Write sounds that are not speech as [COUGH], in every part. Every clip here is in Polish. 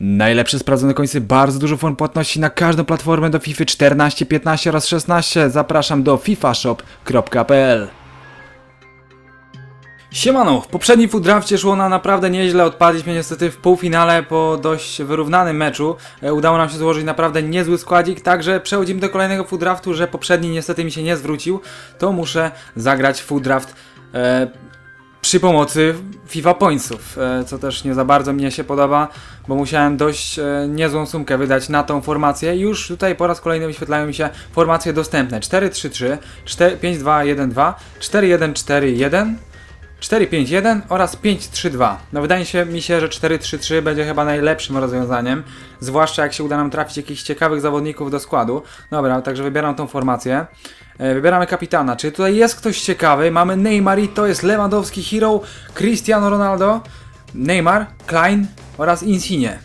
Najlepsze sprawdzone końce, bardzo dużo form płatności na każdą platformę do FIFA 14, 15 oraz 16. Zapraszam do fifashop.pl Siemano, w poprzednim drafcie szło na naprawdę nieźle, odpadliśmy niestety w półfinale po dość wyrównanym meczu. E, Udało nam się złożyć naprawdę niezły składzik, także przechodzimy do kolejnego food draftu, że poprzedni niestety mi się nie zwrócił, to muszę zagrać food draft e, przy pomocy FIFA Pointsów, e, co też nie za bardzo mnie się podoba, bo musiałem dość e, niezłą sumkę wydać na tą formację. Już tutaj po raz kolejny wyświetlają mi się formacje dostępne 4-3-3, 5-2-1-2, 4-1-4-1, 4-5-1 oraz 5-3-2. No wydaje się mi się, że 4-3-3 będzie chyba najlepszym rozwiązaniem, zwłaszcza jak się uda nam trafić jakichś ciekawych zawodników do składu. Dobra, także wybieram tą formację. E, Wybieramy kapitana. Czy tutaj jest ktoś ciekawy? Mamy Neymar to jest Lewandowski Hero, Cristiano Ronaldo, Neymar, Klein oraz Insigne.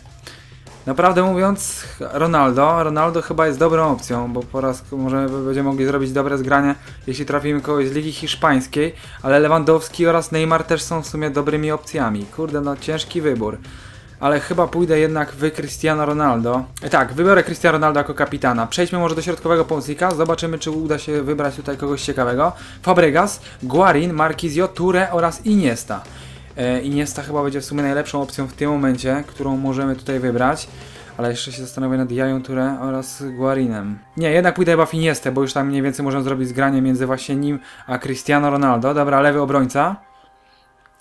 Naprawdę mówiąc, Ronaldo, Ronaldo chyba jest dobrą opcją, bo po raz możemy będziemy mogli zrobić dobre zgranie, jeśli trafimy kogoś z Ligi Hiszpańskiej, ale Lewandowski oraz Neymar też są w sumie dobrymi opcjami. Kurde, no ciężki wybór. Ale chyba pójdę jednak w Cristiano Ronaldo. Tak, wybiorę Cristiano Ronaldo jako kapitana. Przejdźmy może do środkowego pomocnika, zobaczymy czy uda się wybrać tutaj kogoś ciekawego. Fabregas, Guarin, Marquizio, Ture oraz Iniesta. E, Iniesta chyba będzie w sumie najlepszą opcją w tym momencie, którą możemy tutaj wybrać. Ale jeszcze się zastanowię nad Jają Ture oraz Guarinem. Nie, jednak pójdę chyba w Iniestę, bo już tam mniej więcej możemy zrobić zgranie między właśnie nim a Cristiano Ronaldo. Dobra, lewy obrońca.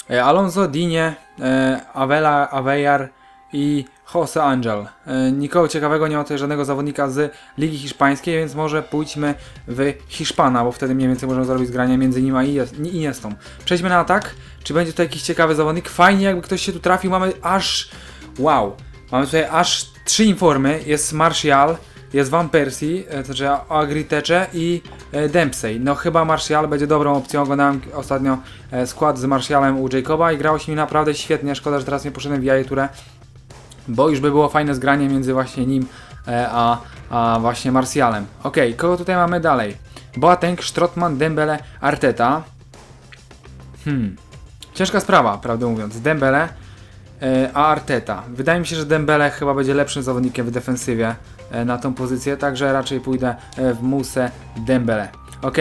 E, Alonso, Dinie, e, Avela, Avejar i Jose Angel. E, Nikogo ciekawego nie ma tutaj żadnego zawodnika z Ligi Hiszpańskiej, więc może pójdźmy w Hiszpana, bo wtedy mniej więcej możemy zrobić zgranie między nim a Inies- Iniestą. Przejdźmy na atak. Czy będzie tutaj jakiś ciekawy zawodnik? Fajnie, jakby ktoś się tu trafił. Mamy aż. Wow! Mamy tutaj aż trzy informy. Jest Martial, jest Van Persie, e, to znaczy Agritecze i e, Dempsey. No chyba Martial będzie dobrą opcją. Oglądałem ostatnio e, skład z Martialem u Jacoba i grało się mi naprawdę świetnie. Szkoda, że teraz nie poszedłem w jajeturę, bo już by było fajne zgranie między właśnie nim a, a właśnie Martialem. Ok, kogo tutaj mamy dalej? Boateng, Strottman, Dembele, Arteta. Hmm. Ciężka sprawa, prawdę mówiąc. Dembele a Arteta. Wydaje mi się, że Dembele chyba będzie lepszym zawodnikiem w defensywie na tą pozycję, także raczej pójdę e, w Musę Dembele. Ok,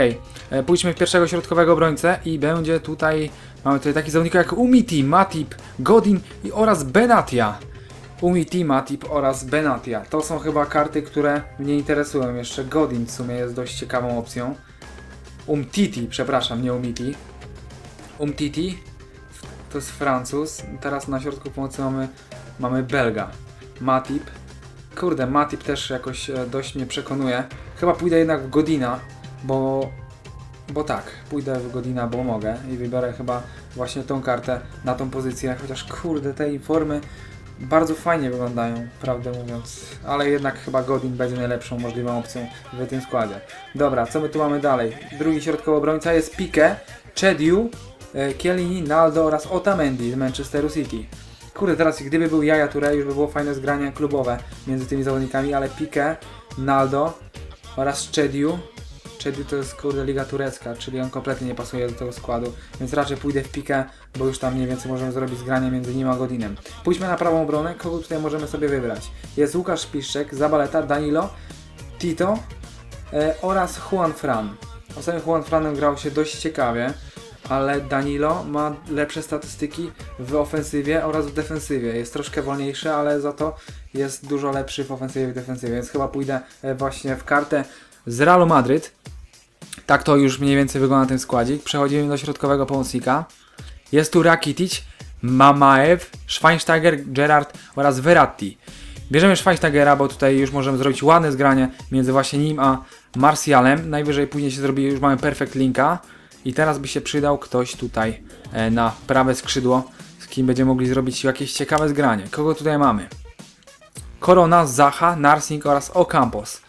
e, pójdźmy w pierwszego środkowego obrońcę i będzie tutaj, mamy tutaj taki zawodnik jak Umiti, Matip, Godin i oraz Benatia. Umiti, Matip oraz Benatia. To są chyba karty, które mnie interesują. Jeszcze Godin w sumie jest dość ciekawą opcją. Umtiti, przepraszam, nie Umiti. Umtiti, to jest Francuz. Teraz na środku pomocy mamy, mamy Belga. Matip. Kurde, Matip też jakoś e, dość mnie przekonuje. Chyba pójdę jednak w Godina, bo... Bo tak, pójdę w Godina, bo mogę i wybiorę chyba właśnie tą kartę na tą pozycję, chociaż kurde, te informy bardzo fajnie wyglądają, prawdę mówiąc, ale jednak chyba Godin będzie najlepszą możliwą opcją w tym składzie. Dobra, co my tu mamy dalej? Drugi środkowy obrońca jest Pique, Chediu, e, Chiellini, Naldo oraz Otamendi z Manchesteru City. Kurde, teraz gdyby był Jaja Touré, już by było fajne zgranie klubowe między tymi zawodnikami, ale Pique, Naldo oraz Chediu. Chediu to jest kurde liga turecka, czyli on kompletnie nie pasuje do tego składu, więc raczej pójdę w Pique, bo już tam mniej więcej możemy zrobić zgranie między nim a Godinem. Pójdźmy na prawą obronę, kogo tutaj możemy sobie wybrać? Jest Łukasz Piszczek, Zabaleta, Danilo, Tito e, oraz Juan Fran. Ostatnio Juan Franem grał się dość ciekawie, ale Danilo ma lepsze statystyki w ofensywie oraz w defensywie. Jest troszkę wolniejszy, ale za to jest dużo lepszy w ofensywie i defensywie, więc chyba pójdę e, właśnie w kartę z Realu Madryt. Tak to już mniej więcej wygląda ten składzik. Przechodzimy do środkowego pomocnika. Jest tu Rakitic, Mamaev, Schweinsteiger, Gerard oraz Verratti. Bierzemy Schweinsteigera, bo tutaj już możemy zrobić ładne zgranie między właśnie nim a Martialem. Najwyżej później się zrobi, już mamy perfect linka. I teraz by się przydał ktoś tutaj e, na prawe skrzydło, z kim będziemy mogli zrobić jakieś ciekawe zgranie. Kogo tutaj mamy? Korona, Zaha, Narsing oraz Ocampos.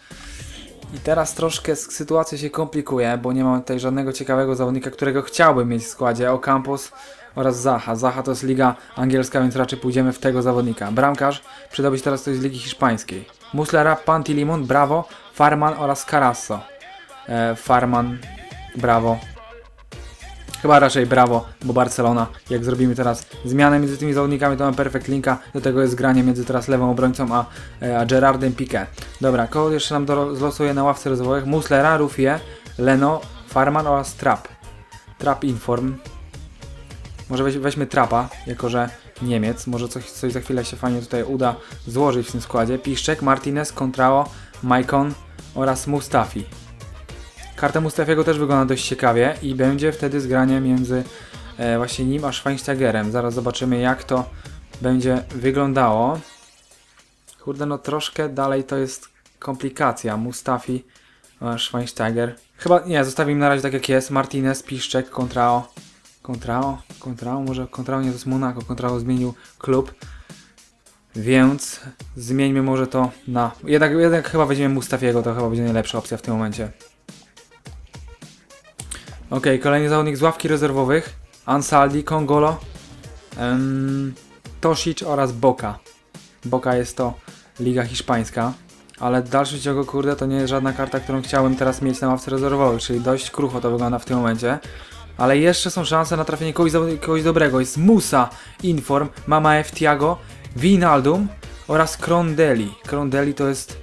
I teraz troszkę sytuacja się komplikuje, bo nie mam tutaj żadnego ciekawego zawodnika, którego chciałbym mieć w składzie. Ocampos oraz Zaha. Zaha to jest liga angielska, więc raczej pójdziemy w tego zawodnika. Bramkarz przydałby się teraz ktoś z ligi hiszpańskiej. Muslera, Pantilimon, Bravo, Farman oraz Carasso. E, Farman, Brawo. Chyba raczej brawo, bo Barcelona, jak zrobimy teraz zmianę między tymi zawodnikami, to mamy perfect linka. Do tego jest granie między teraz lewą obrońcą a, e, a Gerardem Piqué. Dobra, kogo jeszcze nam do, zlosuje na ławce rezerwowych? Muslera, Rufie, Leno, Farman oraz Trap. Trap Inform. Może weź, weźmy Trapa, jako że Niemiec. Może coś, coś za chwilę się fajnie tutaj uda złożyć w tym składzie. Piszczek, Martinez, Contrao, Maicon oraz Mustafi. Karta Mustafiego też wygląda dość ciekawie i będzie wtedy zgranie między e, właśnie nim a Schweinsteigerem. Zaraz zobaczymy jak to będzie wyglądało. Kurde, no troszkę dalej to jest komplikacja. Mustafi, a Schweinsteiger. Chyba nie, zostawimy na razie tak jak jest. Martinez, Piszczek, Contrao. Contrao? Contrao? Może Contrao nie to jest Monaco. Contrao zmienił klub. Więc zmieńmy może to na... Jednak, jednak chyba weźmiemy Mustafiego, to chyba będzie najlepsza opcja w tym momencie. Ok, kolejny zawodnik z ławki rezerwowych. Ansaldi, Kongolo, em, Tosic oraz Boca. Boca jest to liga hiszpańska. Ale w dalszym ciągu, kurde, to nie jest żadna karta, którą chciałbym teraz mieć na ławce rezerwowych, czyli dość krucho to wygląda w tym momencie. Ale jeszcze są szanse na trafienie kogoś, zawod- kogoś dobrego. Jest Musa, Inform, Mama F, Tiago, Vinaldum oraz Krondeli. Krondeli to jest,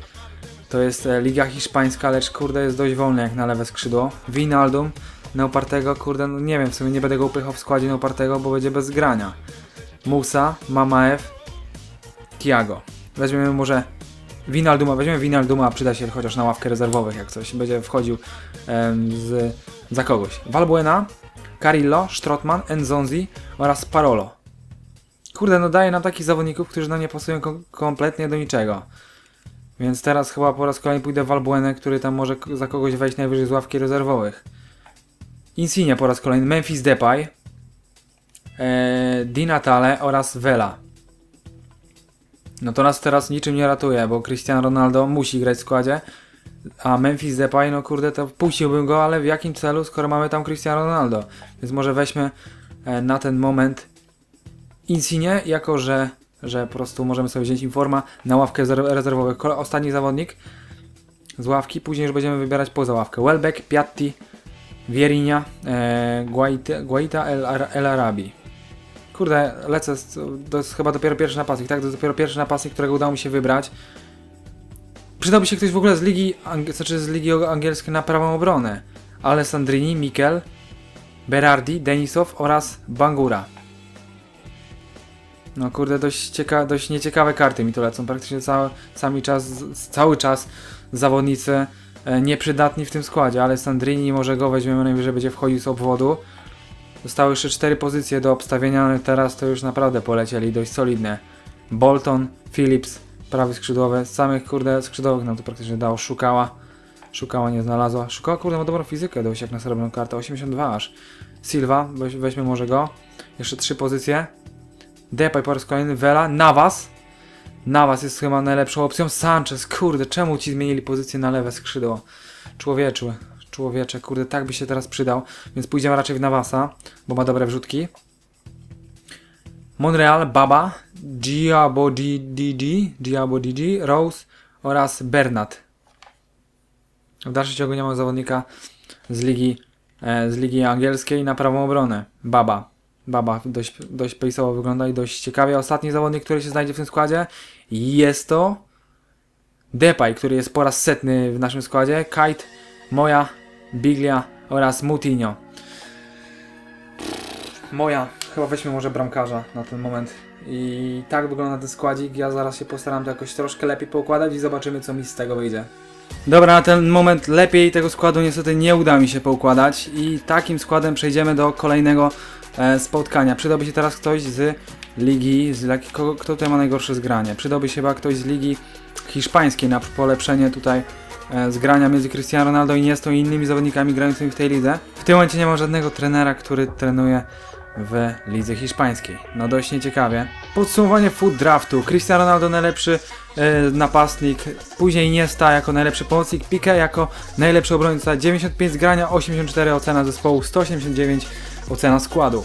to jest e, liga hiszpańska, lecz kurde jest dość wolny jak na lewe skrzydło. Vinaldum, Neopartego, kurde, no nie wiem, w sumie nie będę go upychał w składzie Neopartego, bo będzie bez grania. Musa, Mama F, Tiago. Weźmiemy może Winalduma, weźmiemy Winalduma, przyda się chociaż na ławkę rezerwowych, jak coś będzie wchodził em, z, za kogoś. Valbuena, Carillo, Strottman, Enzonzi oraz Parolo. Kurde, no daje nam takich zawodników, którzy nam nie pasują kom- kompletnie do niczego. Więc teraz chyba po raz kolejny pójdę w który tam może za kogoś wejść najwyżej z ławki rezerwowych. Insigne po raz kolejny, Memphis Depay, e, Di Natale oraz Vela. No to nas teraz niczym nie ratuje, bo Cristiano Ronaldo musi grać w składzie, a Memphis Depay, no kurde, to puściłbym go, ale w jakim celu, skoro mamy tam Cristiano Ronaldo? Więc może weźmy e, na ten moment Insigne, jako że, że po prostu możemy sobie wziąć informa na ławkę rezerw- rezerwowych. Kole- Ostatni zawodnik z ławki, później już będziemy wybierać poza ławkę. Welbeck, Piatti, Vierinia, e, Guaita, Guaita El, El Arabi. Kurde, lecę, to jest chyba dopiero pierwszy napastnik, tak? To jest dopiero pierwszy napastnik, którego udało mi się wybrać. Przydałby się ktoś w ogóle z ligi, znaczy z ligi angielskiej na prawą obronę. Alessandrini, Mikel, Berardi, Denisow oraz Bangura. No kurde, dość, cieka dość nieciekawe karty mi tu lecą. Praktycznie cały, cały, czas, cały czas zawodnicy nieprzydatni w tym składzie. Alessandrini, może go weźmiemy najwyżej, będzie wchodził z obwodu. Zostały jeszcze cztery pozycje do obstawienia, ale teraz to już naprawdę polecieli dość solidne. Bolton, Phillips, prawy skrzydłowy, samych kurde skrzydłowych nam to praktycznie dało. Szukała, szukała, nie znalazła. Szukała kurde ma dobrą fizykę, dość jak na srebrną kartę, 82 aż. Silva, weź, weźmy może go. Jeszcze trzy pozycje. Depay po raz kolejny, Vela, Navas. Navas jest chyba najlepszą opcją. Sanchez, kurde, czemu ci zmienili pozycję na lewe skrzydło? Człowieczły, człowiecze, kurde, tak by się teraz przydał. Więc pójdziemy raczej w Navasa, bo ma dobre wrzutki. Monreal, Baba, Giabo DDG, Giabo DG, Rose oraz Bernat. W dalszym ciągu nie ma zawodnika z ligi, e, z ligi angielskiej na prawą obronę. Baba. Baba dość, dość pejsowo wygląda i dość ciekawie. Ostatni zawodnik, który się znajdzie w tym składzie jest to Depay, który jest po raz setny w naszym składzie. Kite, Moja, Biglia oraz Mutinho. Moja, chyba weźmy może bramkarza na ten moment. I tak wygląda ten składzik. Ja zaraz się postaram to jakoś troszkę lepiej poukładać i zobaczymy co mi z tego wyjdzie. Dobra, na ten moment lepiej tego składu niestety nie uda mi się poukładać i takim składem przejdziemy do kolejnego spotkania. Przydałby się teraz ktoś z ligi, z kogo, kto tutaj ma najgorsze zgranie? Przydałby się chyba ktoś z ligi hiszpańskiej na polepszenie tutaj e, zgrania między Cristiano Ronaldo i Iniestą i innymi zawodnikami grającymi w tej lidze. W tym momencie nie ma żadnego trenera, który trenuje w lidze hiszpańskiej. No dość nieciekawie. Podsumowanie food draftu. Cristiano Ronaldo najlepszy e, napastnik, później Iniesta jako najlepszy pomocnik, Piqué jako najlepszy obrońca, 95 zgrania, 84 ocena zespołu, 189 ocena składu.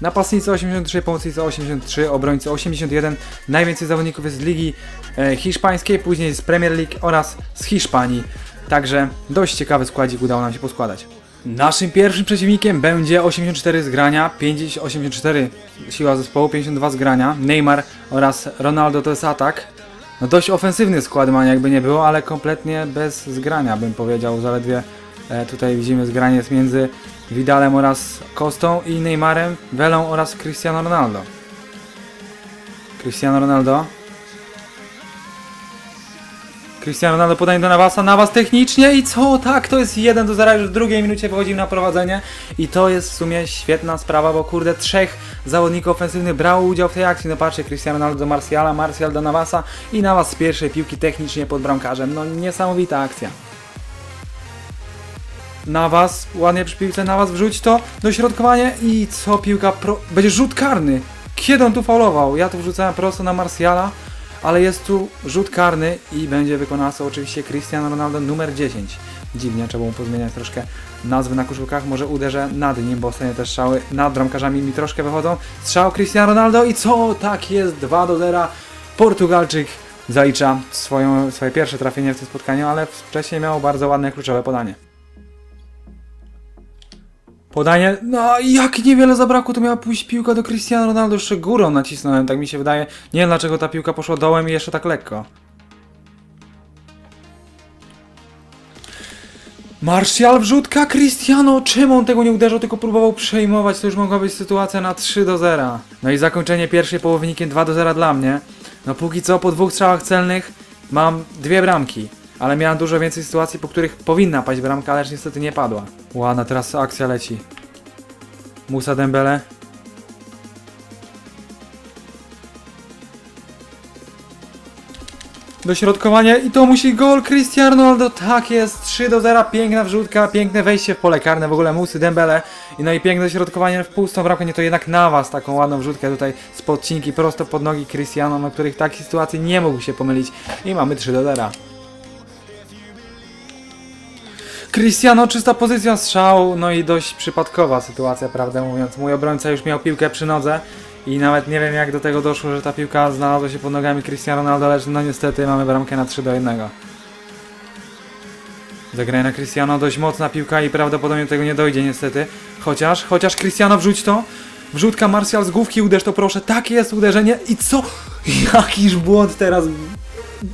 Napastnicy 83, pomocnicy 83, obrońcy 81. Najwięcej zawodników jest z ligi e, hiszpańskiej, później z Premier League oraz z Hiszpanii. Także dość ciekawy składzik udało nam się poskładać. Naszym pierwszym przeciwnikiem będzie 84 zgrania, 50, 84 siła zespołu, 52 zgrania, Neymar oraz Ronaldo to jest atak. No dość ofensywny skład ma jakby nie było, ale kompletnie bez zgrania bym powiedział, zaledwie e, tutaj widzimy zgranie jest między Vidalem oraz Kostą i Neymarem, Velą oraz Cristiano Ronaldo. Cristiano Ronaldo. Cristiano Ronaldo podaje do Navasa, Navas technicznie i co? Tak, to jest 1 do 0, już w drugiej minucie wychodzimy na prowadzenie i to jest w sumie świetna sprawa, bo kurde trzech zawodników ofensywnych brało udział w tej akcji. No patrzcie, Cristiano Ronaldo do Marciala, Marcial do Navasa i Navas z pierwszej piłki technicznie pod bramkarzem. No niesamowita akcja. Navas, ładnie przy piłce, Navas wrzuć to, dośrodkowanie i co piłka pro... będzie rzut karny. Kiedy on tu faulował? Ja tu wrzucałem prosto na Marciala, ale jest tu rzut karny i będzie wykonawcą oczywiście Cristiano Ronaldo numer 10. Dziwnie, trzeba mu pozmieniać troszkę nazwy na koszulkach, może uderzę nad nim, bo ostatnio te strzały nad bramkarzami mi troszkę wychodzą. Strzał Cristiano Ronaldo i co? Tak jest, 2 do 0. Portugalczyk zalicza swoją, swoje pierwsze trafienie w tym spotkaniu, ale wcześniej miał bardzo ładne kluczowe podanie. Podanie, no jak niewiele zabrakło, to miała pójść piłka do Cristiano Ronaldo, jeszcze górą nacisnąłem, tak mi się wydaje. Nie wiem dlaczego ta piłka poszła dołem i jeszcze tak lekko. Martial wrzutka, Cristiano, czemu on tego nie uderzył, tylko próbował przejmować, to już mogła być sytuacja na 3 do 0. No i zakończenie pierwszej połowy wynikiem 2 do 0 dla mnie. No póki co po dwóch strzałach celnych mam dwie bramki, ale miałem dużo więcej sytuacji, po których powinna paść bramka, lecz niestety nie padła. Ładna teraz akcja leci. Musa Dembele. Dośrodkowanie i to musi gol Cristiano Ronaldo, tak jest, 3 do 0, piękna wrzutka, piękne wejście w pole karne, w ogóle Musy Dembele no i piękne dośrodkowanie w pustą bramkę, nie to jednak na was taką ładną wrzutkę tutaj z podcinki prosto pod nogi Cristiano, na których w takiej sytuacji nie mógł się pomylić i mamy 3 do 0. Cristiano, czysta pozycja strzału, no i dość przypadkowa sytuacja, prawdę mówiąc. Mój obrońca już miał piłkę przy nodze i nawet nie wiem jak do tego doszło, że ta piłka znalazła się pod nogami Cristiano Ronaldo, lecz no niestety mamy bramkę na 3 do 1. Zagraj na Cristiano, dość mocna piłka i prawdopodobnie do tego nie dojdzie niestety. Chociaż, chociaż Cristiano wrzuć to. Wrzutka Martial z główki, uderz to proszę. Tak jest uderzenie i co? [LAUGHS] Jakiż błąd teraz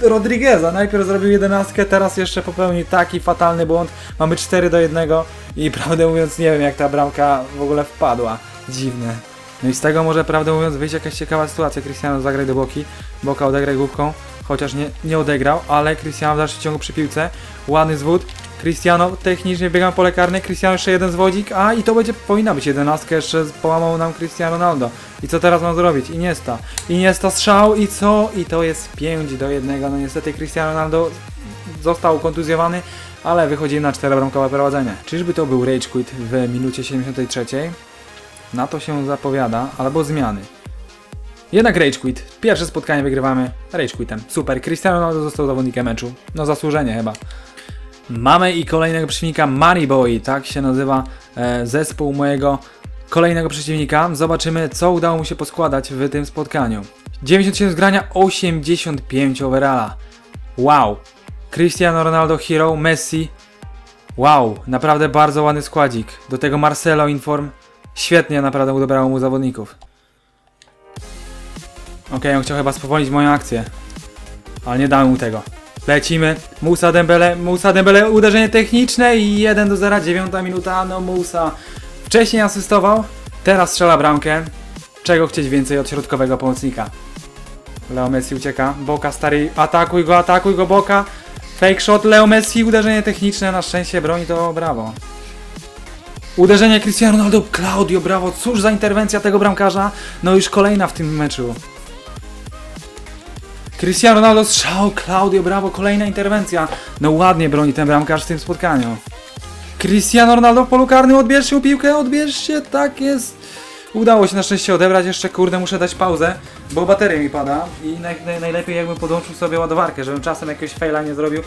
Rodrigueza. Najpierw zrobił jedenastkę, teraz jeszcze popełnił taki fatalny błąd. Mamy 4 do 1 i prawdę mówiąc nie wiem jak ta bramka w ogóle wpadła. Dziwne. No i z tego może prawdę mówiąc wyjść jakaś ciekawa sytuacja. Cristiano zagraj do boki, Boka odegraj główką, chociaż nie, nie odegrał, ale Cristiano w dalszym ciągu przy piłce. Ładny zwód. Cristiano technicznie biega pole karne, Cristiano jeszcze jeden zwodzik, a i to będzie, powinna być jedenastka, jeszcze połamał nam Cristiano Ronaldo. I co teraz mam zrobić? Iniesta. Iniesta strzał i co? I to jest 5 do 1. No niestety Cristiano Ronaldo został kontuzjowany, ale wychodzimy na 4 bramkowe prowadzenie. Czyżby to był rage quit w minucie 73? Na to się zapowiada, albo zmiany. Jednak rage quit. Pierwsze spotkanie wygrywamy rage quitem. Super. Cristiano Ronaldo został zawodnikiem meczu. No zasłużenie chyba. Mamy i kolejnego przeciwnika Mariboy, tak się nazywa e, zespół mojego kolejnego przeciwnika. Zobaczymy co udało mu się poskładać w tym spotkaniu. 97 zgrania, 85 overalla. Wow. Cristiano Ronaldo Hero, Messi. Wow, naprawdę bardzo ładny składzik. Do tego Marcelo Inform. Świetnie naprawdę udobrało mu zawodników. Okej, on chciał chyba spowolnić moją akcję. Ale nie dałem mu tego. Lecimy. Musa Dembele, Musa Dembele, uderzenie techniczne i 1 do 0, 9 minuta, no Musa. Wcześniej asystował, teraz strzela bramkę. Czego chcieć więcej od środkowego pomocnika? Leo Messi ucieka, Boka stary, atakuj go, atakuj go Boka. Fake shot, Leo Messi, uderzenie techniczne, na szczęście broni to brawo. Uderzenie Cristiano Ronaldo, Claudio, brawo, cóż za interwencja tego bramkarza. No już kolejna w tym meczu. Cristiano Ronaldo strzał, Claudio, brawo, kolejna interwencja. No ładnie broni ten bramkarz w tym spotkaniu. Cristiano Ronaldo w polu karnym, odbierzcie piłkę, odbierzcie, tak jest. Udało się na szczęście odebrać, jeszcze kurde muszę dać pauzę, bo bateria mi pada i naj, naj, najlepiej jakbym podłączył sobie ładowarkę, żebym czasem jakiegoś faila nie zrobił,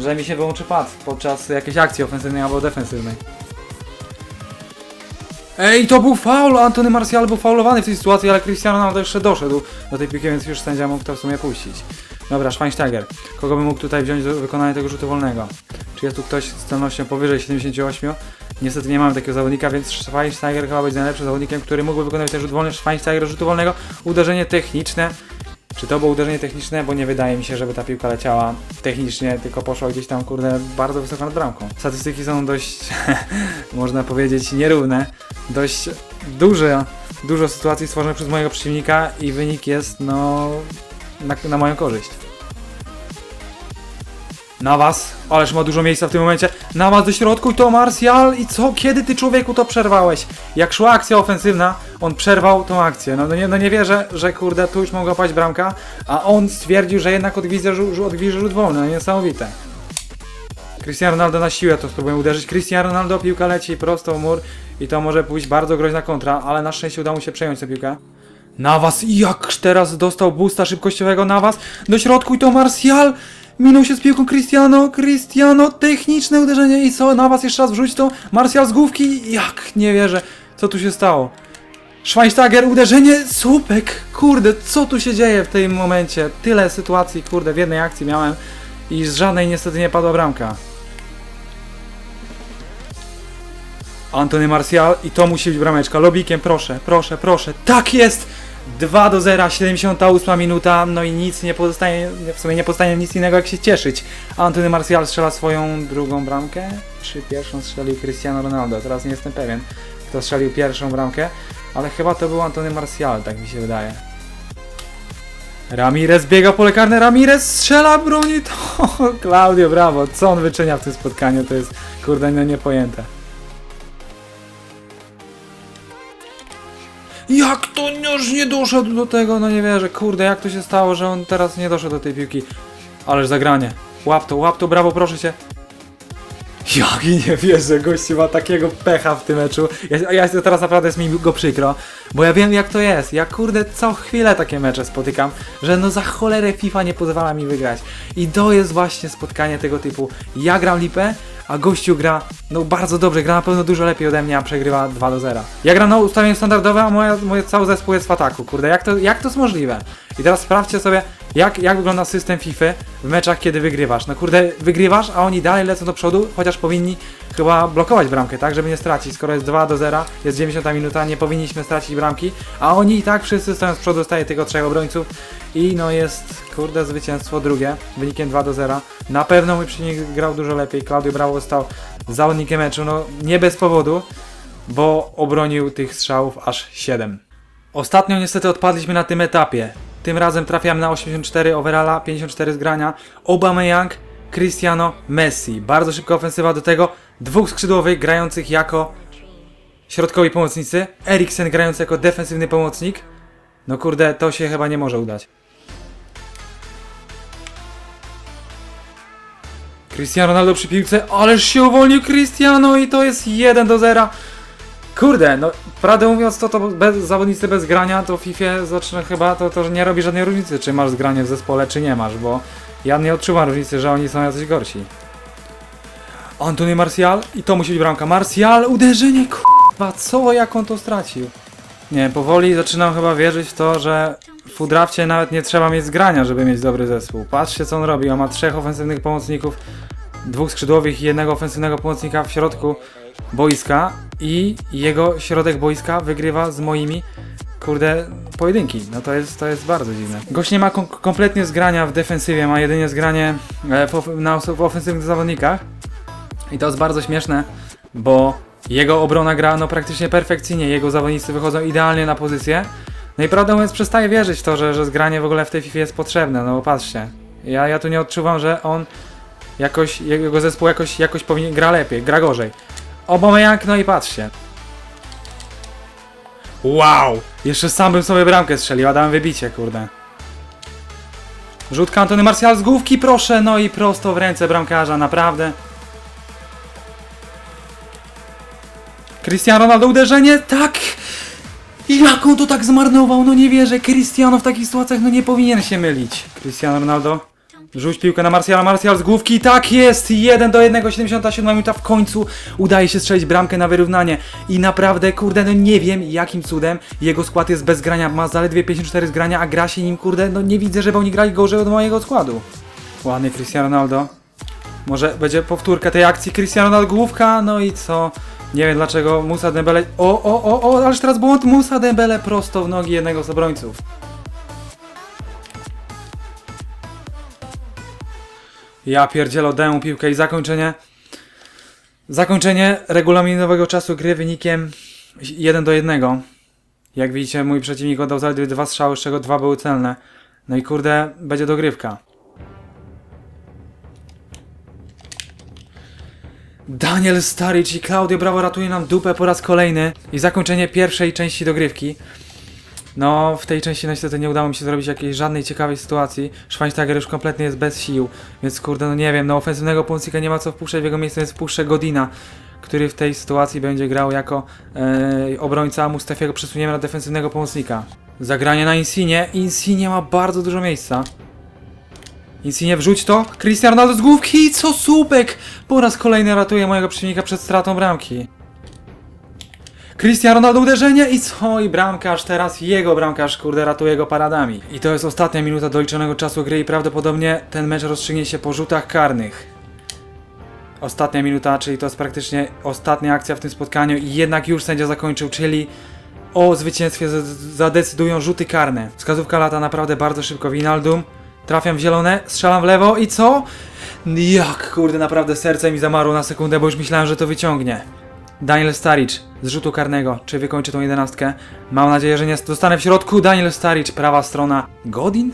że mi się wyłączy pad podczas jakiejś akcji ofensywnej albo defensywnej. Ej, to był faul! Antony Martial był faulowany w tej sytuacji, ale Cristiano Ronaldo jeszcze doszedł do tej piłki, więc już sędzia mógł to w sumie puścić. Dobra, Schweinsteiger. Kogo by mógł tutaj wziąć do wykonania tego rzutu wolnego? Czy jest tu ktoś z celnością powyżej 78? Niestety nie mamy takiego zawodnika, więc Schweinsteiger chyba będzie najlepszym zawodnikiem, który mógłby wykonać ten rzut wolny. Schweinsteiger rzutu wolnego, uderzenie techniczne. Czy to było uderzenie techniczne? Bo nie wydaje mi się, żeby ta piłka leciała technicznie, tylko poszła gdzieś tam, kurde, bardzo wysoko nad bramką. Statystyki są dość, [LAUGHS] można powiedzieć, nierówne. Dość duże, dużo sytuacji stworzonych przez mojego przeciwnika i wynik jest, no, na, na moją korzyść. Na was, ależ ma dużo miejsca w tym momencie. Na was do środku i to Martial. I co? Kiedy ty człowieku to przerwałeś? Jak szła akcja ofensywna, on przerwał tą akcję. No, no, nie, no nie wierzę, że kurde tu już mogła paść bramka, a on stwierdził, że jednak odgwizdże rzut, odgwizdże rzut wolny. No niesamowite. Cristiano Ronaldo na siłę to spróbuję uderzyć. Cristiano Ronaldo, piłka leci prosto w mur i to może pójść bardzo groźna kontra, ale na szczęście udało mu się przejąć tę piłkę. Nawas, jak teraz dostał boosta szybkościowego Nawas do środku i to Martial minął się z piłką Cristiano, Cristiano, techniczne uderzenie i co, Nawas jeszcze raz wrzuć to, Martial z główki, jak, nie wierzę, co tu się stało. Schweinsteiger, uderzenie, słupek, kurde, co tu się dzieje w tym momencie, tyle sytuacji, kurde, w jednej akcji miałem i z żadnej niestety nie padła bramka. Antony Martial i to musi być brameczka. Lobikiem, proszę, proszę, proszę. Tak jest! 2 do 0, 78 minuta, no i nic nie pozostaje, w sumie nie pozostaje nic innego jak się cieszyć. Antony Martial strzela swoją drugą bramkę, czy pierwszą strzelił Cristiano Ronaldo, teraz nie jestem pewien, kto strzelił pierwszą bramkę, ale chyba to był Antony Martial, tak mi się wydaje. Ramirez biega pole karne, Ramirez strzela, broni to, [LAUGHS] Claudio, brawo, co on wyczynia w tym spotkaniu, to jest, kurde, no niepojęte. Jak to już nie doszedł do tego? No nie wierzę, kurde, jak to się stało, że on teraz nie doszedł do tej piłki. Ależ zagranie. Łap to, łap to, brawo, proszę cię. Jak nie wierzę, gościu ma takiego pecha w tym meczu. Ja, ja teraz naprawdę jest mi go przykro, bo ja wiem jak to jest. Ja kurde co chwilę takie mecze spotykam, że no za cholerę FIFA nie pozwala mi wygrać. I to jest właśnie spotkanie tego typu. Ja gram lipę, a gościu gra no bardzo dobrze, gra na pewno dużo lepiej ode mnie, a przegrywa 2 do 0. Ja gram na ustawieniu standardowe, a mój cały zespół jest w ataku. Kurde, jak to, jak to jest możliwe? I teraz sprawdźcie sobie, jak, jak wygląda system FIFA w meczach, kiedy wygrywasz. No kurde, wygrywasz, a oni dalej lecą do przodu, chociaż powinni chyba blokować bramkę, tak, żeby nie stracić. Skoro jest 2 do 0, jest 90 minuta, nie powinniśmy stracić bramki, a oni i tak wszyscy stoją z przodu, zostaje tylko trzech obrońców i no jest, kurde, zwycięstwo drugie, wynikiem 2 do 0. Na pewno mój przeciwnik grał dużo lepiej, Claudio Bravo stał zawodnikiem meczu, no nie bez powodu, bo obronił tych strzałów aż 7. Ostatnio niestety odpadliśmy na tym etapie. Tym razem trafiamy na 84 overalla, 54 zgrania. Aubameyang, Cristiano, Messi. Bardzo szybka ofensywa do tego. Dwóch skrzydłowych grających jako środkowi pomocnicy. Eriksen grający jako defensywny pomocnik. No kurde, to się chyba nie może udać. Cristiano Ronaldo przy piłce, ależ się uwolnił Cristiano i to jest 1 do 0. Kurde, no prawdę mówiąc to, to bez, zawodnicy bez grania to w FIFA zacznę chyba to, to, że nie robi żadnej różnicy, czy masz zgranie w zespole, czy nie masz, bo ja nie odczuwam różnicy, że oni są jacyś gorsi. Antony Martial i to musi być bramka. Martial, uderzenie, kurwa, co, jak on to stracił? Nie, powoli zaczynam chyba wierzyć w to, że w Udrafcie nawet nie trzeba mieć zgrania, żeby mieć dobry zespół. Patrzcie co on robi, on ma trzech ofensywnych pomocników, dwóch skrzydłowych i jednego ofensywnego pomocnika w środku boiska i jego środek boiska wygrywa z moimi kurde pojedynki. No to jest, to jest bardzo dziwne. Gość nie ma kom kompletnie zgrania w defensywie, ma jedynie zgranie e, w, of na, w ofensywnych zawodnikach. I to jest bardzo śmieszne, bo jego obrona gra no praktycznie perfekcyjnie, jego zawodnicy wychodzą idealnie na pozycję. No i prawdę mówiąc przestaję wierzyć w to, że, że zgranie w ogóle w tej FIFA jest potrzebne, no bo patrzcie. Ja, ja tu nie odczuwam, że on jakoś, jego zespół jakoś, jakoś powinien, gra lepiej, gra gorzej. Aubameyang, no i patrzcie. Wow! Jeszcze sam bym sobie bramkę strzelił, a dałem wybicie, kurde. Rzutka Antony Martial z główki, proszę, no i prosto w ręce bramkarza, naprawdę. Cristiano Ronaldo uderzenie, tak! Jak on to tak zmarnował, no nie wierzę, Cristiano w takich sytuacjach no nie powinien się mylić. Cristiano Ronaldo, rzuć piłkę na Martiala, Martial z główki, tak jest, 1 do 1, 77 minuta, w końcu udaje się strzelić bramkę na wyrównanie. I naprawdę, kurde, no nie wiem jakim cudem jego skład jest bez grania, ma zaledwie 54 zgrania, a gra się nim, kurde, no nie widzę, żeby oni grali gorzej od mojego składu. Ładny Cristiano Ronaldo. Może będzie powtórka tej akcji. Cristiano Ronaldo główka, no i co? Nie wiem dlaczego Musa Dembele... O, o, o, o, ależ teraz błąd Musa Dembele prosto w nogi jednego z obrońców. Ja pierdzielę, oddaję mu piłkę i zakończenie. Zakończenie regulaminowego czasu gry wynikiem 1 do 1. Jak widzicie, mój przeciwnik oddał zaledwie dwa strzały, z czego dwa były celne. No i kurde, będzie dogrywka. Daniel Staric i Claudio Bravo ratuje nam dupę po raz kolejny. I zakończenie pierwszej części dogrywki. No, w tej części niestety nie udało mi się zrobić jakiejś żadnej ciekawej sytuacji. Schweinsteiger już kompletnie jest bez sił, więc kurde, no nie wiem, no ofensywnego pomocnika nie ma co wpuszczać, w jego miejsce jest wpuszczę Godina, który w tej sytuacji będzie grał jako e, obrońca, Mustafiego przesuniemy na defensywnego pomocnika. Zagranie na Insigne. Insigne ma bardzo dużo miejsca. Insigne wrzuć to. Cristiano Ronaldo z główki. Co słupek! Po raz kolejny ratuje mojego przeciwnika przed stratą bramki. Cristiano Ronaldo uderzenie i co? I bramkarz teraz, jego bramkarz, kurde, ratuje go paradami. I to jest ostatnia minuta doliczonego czasu gry i prawdopodobnie ten mecz rozstrzygnie się po rzutach karnych. Ostatnia minuta, czyli to jest praktycznie ostatnia akcja w tym spotkaniu i jednak już sędzia zakończył, czyli o zwycięstwie zadecydują rzuty karne. Wskazówka lata naprawdę bardzo szybko. Winaldum. Trafiam w zielone, strzelam w lewo i co? Jak kurde, naprawdę serce mi zamarło na sekundę, bo już myślałem, że to wyciągnie. Daniel Staric z rzutu karnego. Czy wykończy tą jedenastkę? Mam nadzieję, że nie. Dostanę w środku. Daniel Staric, prawa strona. Godin?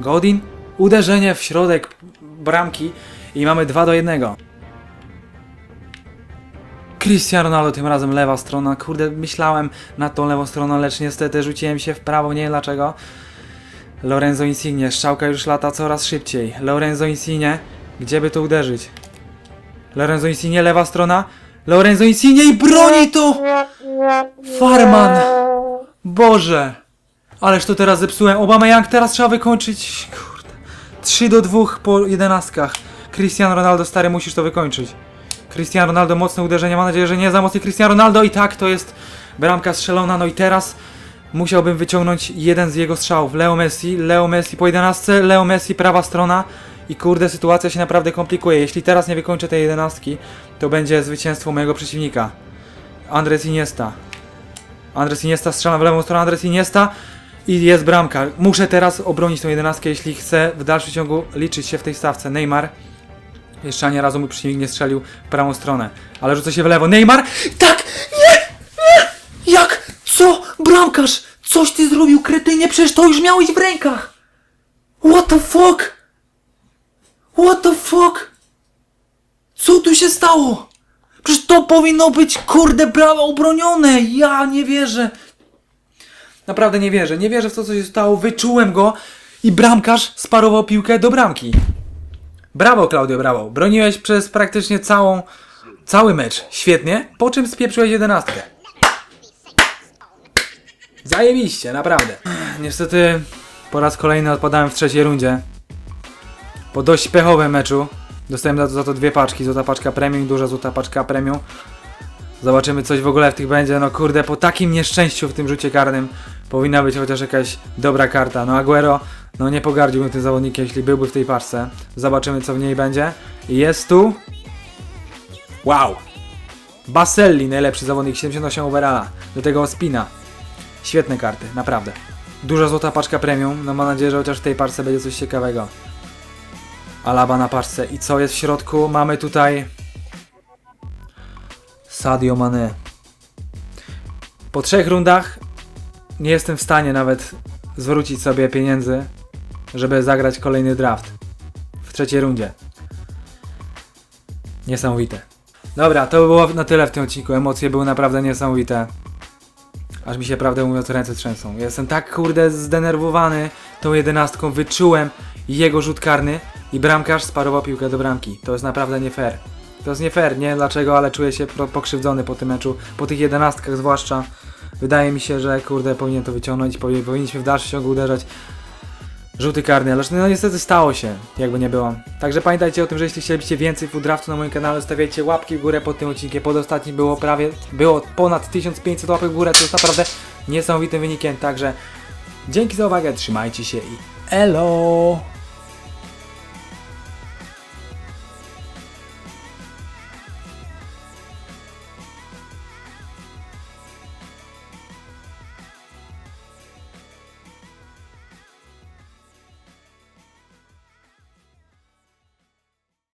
Godin? Uderzenie w środek bramki i mamy 2 do 1. Cristiano Ronaldo tym razem lewa strona. Kurde, myślałem nad tą lewą stroną, lecz niestety rzuciłem się w prawo, nie wiem dlaczego. Lorenzo Insigne, strzałka już lata coraz szybciej. Lorenzo Insigne, gdzie by to uderzyć? Lorenzo Insigne, lewa strona. Lorenzo Insigne i broni to! Farman! Boże! Ależ to teraz zepsułem. Obama Young teraz trzeba wykończyć. Kurde. 3 do 2 po jedenastkach. Cristiano Ronaldo, stary, musisz to wykończyć. Cristiano Ronaldo, mocne uderzenie. Mam nadzieję, że nie za mocny Cristiano Ronaldo. I tak, to jest bramka strzelona. No i teraz musiałbym wyciągnąć jeden z jego strzałów. Leo Messi, Leo Messi po 11, Leo Messi, prawa strona. I kurde, sytuacja się naprawdę komplikuje. Jeśli teraz nie wykończę tej jedenastki, to będzie zwycięstwo mojego przeciwnika. Andres Iniesta. Andres Iniesta strzela w lewą stronę, Andres Iniesta i jest bramka. Muszę teraz obronić tą jedenastkę, jeśli chcę w dalszym ciągu liczyć się w tej stawce. Neymar. Jeszcze ani razu mój przeciwnik nie strzelił w prawą stronę. Ale rzucę się w lewo. Neymar! Tak! Nie! Nie! Jak? Co? Bramkarz! Coś ty zrobił, kretynie! Przecież to już miałeś w rękach! What the fuck? What the fuck? Co tu się stało? Przecież to powinno być, kurde, brawa obronione! Ja nie wierzę! Naprawdę nie wierzę. Nie wierzę w to, co się stało. Wyczułem go i bramkarz sparował piłkę do bramki. Brawo, Claudio, brawo. Broniłeś przez praktycznie całą, cały mecz. Świetnie. Po czym spieprzyłeś jedenastkę. Zajebiście, naprawdę. Niestety po raz kolejny odpadałem w trzeciej rundzie. Po dość pechowym meczu. Dostałem za to, za to dwie paczki. Złota paczka premium, duża złota paczka premium. Zobaczymy coś w ogóle w tych będzie. No kurde, po takim nieszczęściu w tym rzucie karnym powinna być chociaż jakaś dobra karta. No Aguero, no nie pogardziłbym tym zawodnikiem, jeśli byłby w tej paczce. Zobaczymy co w niej będzie. I jest tu... Wow! Baselli, najlepszy zawodnik, 78 overalla. Do tego Ospina. Świetne karty, naprawdę. Duża złota paczka premium. No mam nadzieję, że chociaż w tej parce będzie coś ciekawego. Alaba na paczce. I co jest w środku? Mamy tutaj... Sadio Mane. Po trzech rundach nie jestem w stanie nawet zwrócić sobie pieniędzy, żeby zagrać kolejny draft w trzeciej rundzie. Niesamowite. Dobra, to by było na tyle w tym odcinku. Emocje były naprawdę niesamowite. Aż mi się prawdę mówiąc ręce trzęsą. Jestem tak kurde zdenerwowany tą jedenastką. Wyczułem jego rzut karny i bramkarz sparował piłkę do bramki. To jest naprawdę nie fair. To jest nie fair, nie dlaczego, ale czuję się pokrzywdzony po tym meczu, po tych jedenastkach zwłaszcza. Wydaje mi się, że kurde powinien to wyciągnąć, powi- powinniśmy w dalszym ciągu uderzać rzuty karne, ale no niestety stało się, jakby nie było. Także pamiętajcie o tym, że jeśli chcielibyście więcej food draftu na moim kanale, stawiajcie łapki w górę pod tym odcinkiem. Pod ostatnim było prawie, było ponad 1500 łapek w górę, co jest naprawdę niesamowitym wynikiem, także dzięki za uwagę, trzymajcie się i elo!